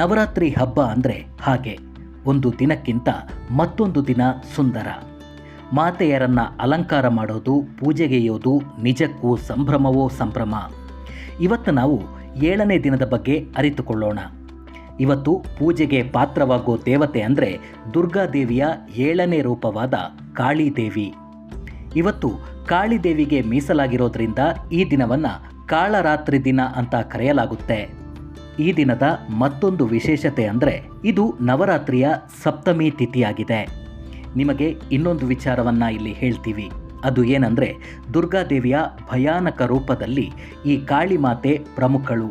ನವರಾತ್ರಿ ಹಬ್ಬ ಅಂದರೆ ಹಾಗೆ. ಒಂದು ದಿನಕ್ಕಿಂತ ಮತ್ತೊಂದು ದಿನ ಸುಂದರ. ಮಾತೆಯರನ್ನ ಅಲಂಕಾರ ಮಾಡೋದು ಪೂಜೆಗೆಯೋದು ನಿಜಕ್ಕೂ ಸಂಭ್ರಮವೋ ಸಂಭ್ರಮ. ಇವತ್ತು ನಾವು ಏಳನೇ ದಿನದ ಬಗ್ಗೆ ಅರಿತುಕೊಳ್ಳೋಣ. ಇವತ್ತು ಪೂಜೆಗೆ ಪಾತ್ರವಾಗೋ ದೇವತೆ ಅಂದರೆ ದುರ್ಗಾದೇವಿಯ ಏಳನೇ ರೂಪವಾದ ಕಾಳಿದೇವಿ. ಇವತ್ತು ಕಾಳಿದೇವಿಗೆ ಮೀಸಲಾಗಿರೋದ್ರಿಂದ ಈ ದಿನವನ್ನು ಕಾಳರಾತ್ರಿ ದಿನ ಅಂತ ಕರೆಯಲಾಗುತ್ತೆ. ಈ ದಿನದ ಮತ್ತೊಂದು ವಿಶೇಷತೆ ಅಂದರೆ ಇದು ನವರಾತ್ರಿಯ ಸಪ್ತಮಿ ತಿಥಿಯಾಗಿದೆ. ನಿಮಗೆ ಇನ್ನೊಂದು ವಿಚಾರವನ್ನು ಇಲ್ಲಿ ಹೇಳ್ತೀವಿ. ಅದು ಏನಂದರೆ ದುರ್ಗಾದೇವಿಯ ಭಯಾನಕ ರೂಪದಲ್ಲಿ ಈ ಕಾಳಿಮಾತೆ ಪ್ರಮುಖಳು.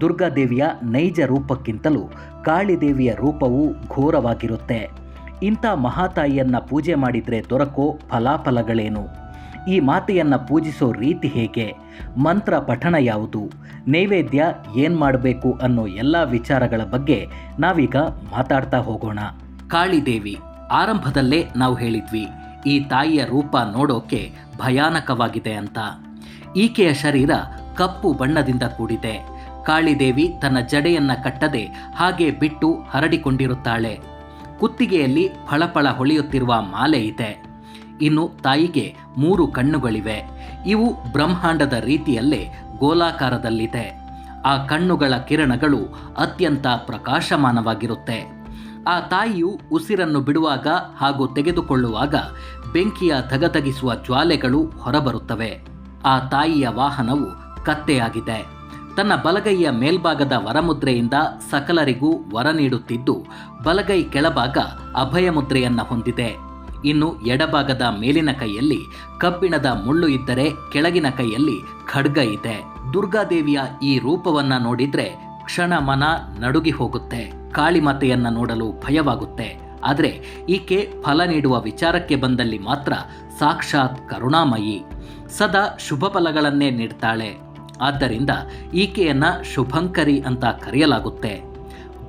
ದುರ್ಗಾದೇವಿಯ ನೈಜ ರೂಪಕ್ಕಿಂತಲೂ ಕಾಳಿದೇವಿಯ ರೂಪವು ಘೋರವಾಗಿರುತ್ತೆ. ಇಂಥ ಮಹಾತಾಯಿಯನ್ನು ಪೂಜೆ ಮಾಡಿದರೆ ದೊರಕೋ ಫಲಾಫಲಗಳೇನು? ಈ ಮಾತೆಯನ್ನು ಪೂಜಿಸೋ ರೀತಿ ಹೇಗೆ? ಮಂತ್ರ ಪಠಣ ಯಾವುದು? ನೈವೇದ್ಯ ಏನು ಮಾಡಬೇಕು ಅನ್ನೋ ಎಲ್ಲ ವಿಚಾರಗಳ ಬಗ್ಗೆ ನಾವೀಗ ಮಾತಾಡ್ತಾ ಹೋಗೋಣ. ಕಾಳಿದೇವಿ, ಆರಂಭದಲ್ಲೇ ನಾವು ಹೇಳಿದ್ವಿ, ಈ ತಾಯಿಯ ರೂಪ ನೋಡೋಕೆ ಭಯಾನಕವಾಗಿದೆ ಅಂತ. ಈಕೆಯ ಶರೀರ ಕಪ್ಪು ಬಣ್ಣದಿಂದ ಕೂಡಿದೆ. ಕಾಳಿದೇವಿ ತನ್ನ ಜಡೆಯನ್ನ ಕಟ್ಟದೆ ಹಾಗೆ ಬಿಟ್ಟು ಹರಡಿಕೊಂಡಿರುತ್ತಾಳೆ. ಕುತ್ತಿಗೆಯಲ್ಲಿ ಫಳಫಳ ಹೊಳೆಯುತ್ತಿರುವ ಮಾಲೆ ಇದೆ. ಇನ್ನು ತಾಯಿಗೆ ಮೂರು ಕಣ್ಣುಗಳಿವೆ. ಇವು ಬ್ರಹ್ಮಾಂಡದ ರೀತಿಯಲ್ಲೇ ಗೋಲಾಕಾರದಲ್ಲಿದೆ. ಆ ಕಣ್ಣುಗಳ ಕಿರಣಗಳು ಅತ್ಯಂತ ಪ್ರಕಾಶಮಾನವಾಗಿರುತ್ತೆ. ಆ ತಾಯಿಯು ಉಸಿರನ್ನು ಬಿಡುವಾಗ ಹಾಗೂ ತೆಗೆದುಕೊಳ್ಳುವಾಗ ಬೆಂಕಿಯ ತಗತಗಿಸುವ ಜ್ವಾಲೆಗಳು ಹೊರಬರುತ್ತವೆ. ಆ ತಾಯಿಯ ವಾಹನವು ಕತ್ತೆಯಾಗಿದೆ. ತನ್ನ ಬಲಗೈಯ ಮೇಲ್ಭಾಗದ ವರಮುದ್ರೆಯಿಂದ ಸಕಲರಿಗೂ ವರ ನೀಡುತ್ತಿದ್ದು, ಬಲಗೈ ಕೆಳಭಾಗ ಅಭಯ ಮುದ್ರೆಯನ್ನ ಹೊಂದಿದೆ. ಇನ್ನು ಎಡಭಾಗದ ಮೇಲಿನ ಕೈಯಲ್ಲಿ ಕಬ್ಬಿಣದ ಮುಳ್ಳು ಇದ್ದರೆ ಕೆಳಗಿನ ಕೈಯಲ್ಲಿ ಖಡ್ಗ ಇದೆ. ದುರ್ಗಾದೇವಿಯ ಈ ರೂಪವನ್ನ ನೋಡಿದ್ರೆ ಕ್ಷಣ ಮನ ನಡುಗಿ ಹೋಗುತ್ತೆ. ಕಾಳಿಮಾತೆಯನ್ನ ನೋಡಲು ಭಯವಾಗುತ್ತೆ. ಆದರೆ ಈಕೆ ಫಲ ನೀಡುವ ವಿಚಾರಕ್ಕೆ ಬಂದಲ್ಲಿ ಮಾತ್ರ ಸಾಕ್ಷಾತ್ ಕರುಣಾಮಯಿ. ಸದಾ ಶುಭ ಫಲಗಳನ್ನೇ ನೀಡ್ತಾಳೆ. ಆದ್ದರಿಂದ ಈಕೆಯನ್ನ ಶುಭಂಕರಿ ಅಂತ ಕರೆಯಲಾಗುತ್ತೆ.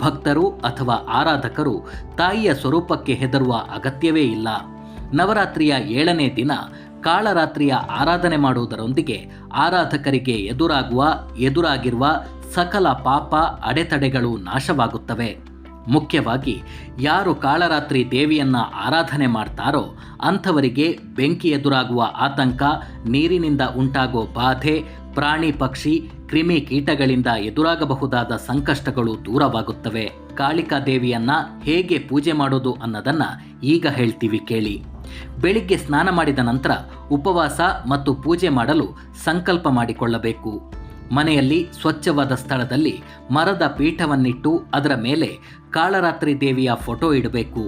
ಭಕ್ತರು ಅಥವಾ ಆರಾಧಕರು ತಾಯಿಯ ಸ್ವರೂಪಕ್ಕೆ ಹೆದರುವ ಅಗತ್ಯವೇ ಇಲ್ಲ. ನವರಾತ್ರಿಯ ಏಳನೇ ದಿನ ಕಾಳರಾತ್ರಿಯ ಆರಾಧನೆ ಮಾಡುವುದರೊಂದಿಗೆ ಆರಾಧಕರಿಗೆ ಎದುರಾಗುವ, ಎದುರಾಗಿರುವ ಸಕಲ ಪಾಪ ಅಡೆತಡೆಗಳು ನಾಶವಾಗುತ್ತವೆ. ಮುಖ್ಯವಾಗಿ ಯಾರು ಕಾಳರಾತ್ರಿ ದೇವಿಯನ್ನು ಆರಾಧನೆ ಮಾಡ್ತಾರೋ ಅಂಥವರಿಗೆ ಬೆಂಕಿ ಎದುರಾಗುವ ಆತಂಕ, ನೀರಿನಿಂದ ಉಂಟಾಗೋ ಬಾಧೆ, ಪ್ರಾಣಿ ಪಕ್ಷಿ ಕ್ರಿಮಿ ಕೀಟಗಳಿಂದ ಎದುರಾಗಬಹುದಾದ ಸಂಕಷ್ಟಗಳು ದೂರವಾಗುತ್ತವೆ. ಕಾಳಿಕಾ ದೇವಿಯನ್ನ ಹೇಗೆ ಪೂಜೆ ಮಾಡೋದು ಅನ್ನೋದನ್ನ ಈಗ ಹೇಳ್ತೀವಿ ಕೇಳಿ. ಬೆಳಿಗ್ಗೆ ಸ್ನಾನ ಮಾಡಿದ ನಂತರ ಉಪವಾಸ ಮತ್ತು ಪೂಜೆ ಮಾಡಲು ಸಂಕಲ್ಪ ಮಾಡಿಕೊಳ್ಳಬೇಕು. ಮನೆಯಲ್ಲಿ ಸ್ವಚ್ಛವಾದ ಸ್ಥಳದಲ್ಲಿ ಮರದ ಪೀಠವನ್ನಿಟ್ಟು ಅದರ ಮೇಲೆ ಕಾಳರಾತ್ರಿ ದೇವಿಯ ಫೋಟೋ ಇಡಬೇಕು.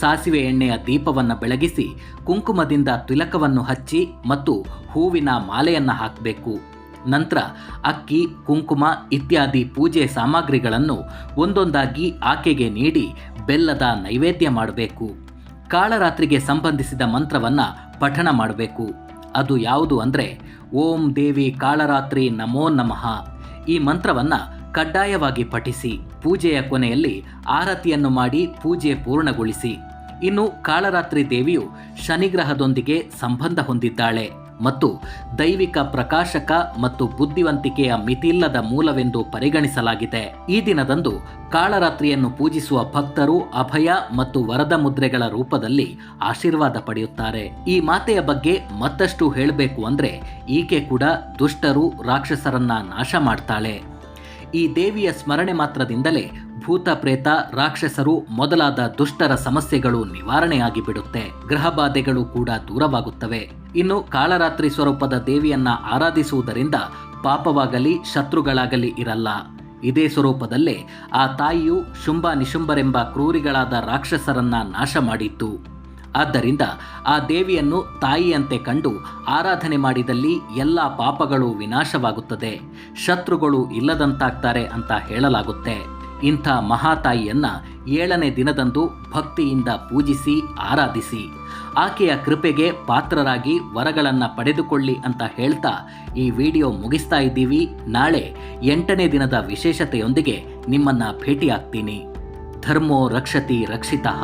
ಸಾಸಿವೆ ಎಣ್ಣೆಯ ದೀಪವನ್ನು ಬೆಳಗಿಸಿ ಕುಂಕುಮದಿಂದ ತಿಲಕವನ್ನು ಹಚ್ಚಿ ಮತ್ತು ಹೂವಿನ ಮಾಲೆಯನ್ನು ಹಾಕಬೇಕು. ನಂತರ ಅಕ್ಕಿ, ಕುಂಕುಮ ಇತ್ಯಾದಿ ಪೂಜೆ ಸಾಮಗ್ರಿಗಳನ್ನು ಒಂದೊಂದಾಗಿ ಆಕೆಗೆ ನೀಡಿ ಬೆಲ್ಲದ ನೈವೇದ್ಯ ಮಾಡಬೇಕು. ಕಾಳರಾತ್ರಿಗೆ ಸಂಬಂಧಿಸಿದ ಮಂತ್ರವನ್ನ ಪಠಣ ಮಾಡಬೇಕು. ಅದು ಯಾವುದು ಅಂದರೆ, ಓಂ ದೇವಿ ಕಾಳರಾತ್ರಿ ನಮೋ ನಮಃ. ಈ ಮಂತ್ರವನ್ನ ಕಡ್ಡಾಯವಾಗಿ ಪಠಿಸಿ, ಪೂಜೆಯ ಕೊನೆಯಲ್ಲಿ ಆರತಿಯನ್ನು ಮಾಡಿ ಪೂಜೆ ಪೂರ್ಣಗೊಳಿಸಿ. ಇನ್ನು ಕಾಳರಾತ್ರಿ ದೇವಿಯು ಶನಿಗ್ರಹದೊಂದಿಗೆ ಸಂಬಂಧ ಹೊಂದಿದ್ದಾಳೆ. ಮತ್ತು ದೈವಿಕ ಪ್ರಕಾಶಕ ಮತ್ತು ಬುದ್ಧಿವಂತಿಕೆಯ ಮಿತಿಯಿಲ್ಲದ ಮೂಲವೆಂದು ಪರಿಗಣಿಸಲಾಗಿದೆ. ಈ ದಿನದಂದು ಕಾಳರಾತ್ರಿಯನ್ನು ಪೂಜಿಸುವ ಭಕ್ತರು ಅಭಯ ಮತ್ತು ವರದ ಮುದ್ರೆಗಳ ರೂಪದಲ್ಲಿ ಆಶೀರ್ವಾದ ಪಡೆಯುತ್ತಾರೆ. ಈ ಮಾತೆಯ ಬಗ್ಗೆ ಮತ್ತಷ್ಟು ಹೇಳಬೇಕು ಅಂದ್ರೆ ಈಕೆ ಕೂಡ ದುಷ್ಟರು, ರಾಕ್ಷಸರನ್ನ ನಾಶ ಮಾಡ್ತಾಳೆ. ಈ ದೇವಿಯ ಸ್ಮರಣೆ ಮಾತ್ರದಿಂದಲೇ ಭೂತ ಪ್ರೇತ ರಾಕ್ಷಸರು ಮೊದಲಾದ ದುಷ್ಟರ ಸಮಸ್ಯೆಗಳು ನಿವಾರಣೆಯಾಗಿ ಬಿಡುತ್ತೆ ಗ್ರಹಬಾಧೆಗಳು ಕೂಡ ದೂರವಾಗುತ್ತವೆ. ಇನ್ನು ಕಾಳರಾತ್ರಿ ಸ್ವರೂಪದ ದೇವಿಯನ್ನ ಆರಾಧಿಸುವುದರಿಂದ ಪಾಪವಾಗಲಿ ಶತ್ರುಗಳಾಗಲಿ ಇರಲ್ಲ. ಇದೇ ಸ್ವರೂಪದಲ್ಲೇ ಆ ತಾಯಿಯು ಶುಂಭ ನಿಶುಂಭರೆಂಬ ಕ್ರೂರಿಗಳಾದ ರಾಕ್ಷಸರನ್ನ ನಾಶ ಮಾಡಿತ್ತು. ಆದ್ದರಿಂದ ಆ ದೇವಿಯನ್ನು ತಾಯಿಯಂತೆ ಕಂಡು ಆರಾಧನೆ ಮಾಡಿದಲ್ಲಿ ಎಲ್ಲ ಪಾಪಗಳು ವಿನಾಶವಾಗುತ್ತದೆ. ಶತ್ರುಗಳು ಇಲ್ಲದಂತಾಗ್ತಾರೆ ಅಂತ ಹೇಳಲಾಗುತ್ತೆ. ಇಂಥ ಮಹಾತಾಯಿಯನ್ನ ಏಳನೇ ದಿನದಂದು ಭಕ್ತಿಯಿಂದ ಪೂಜಿಸಿ, ಆರಾಧಿಸಿ. ಆಕೆಯ ಕೃಪೆಗೆ ಪಾತ್ರರಾಗಿ ವರಗಳನ್ನು ಪಡೆದುಕೊಳ್ಳಿ ಅಂತ ಹೇಳ್ತಾ ಈ ವಿಡಿಯೋ ಮುಗಿಸ್ತಾ ಇದ್ದೀವಿ. ನಾಳೆ ಎಂಟನೇ ದಿನದ ವಿಶೇಷತೆಯೊಂದಿಗೆ ನಿಮ್ಮನ್ನ ಭೇಟಿಯಾಗ್ತೀನಿ. ಧರ್ಮೋ ರಕ್ಷತಿ ರಕ್ಷಿತಃ.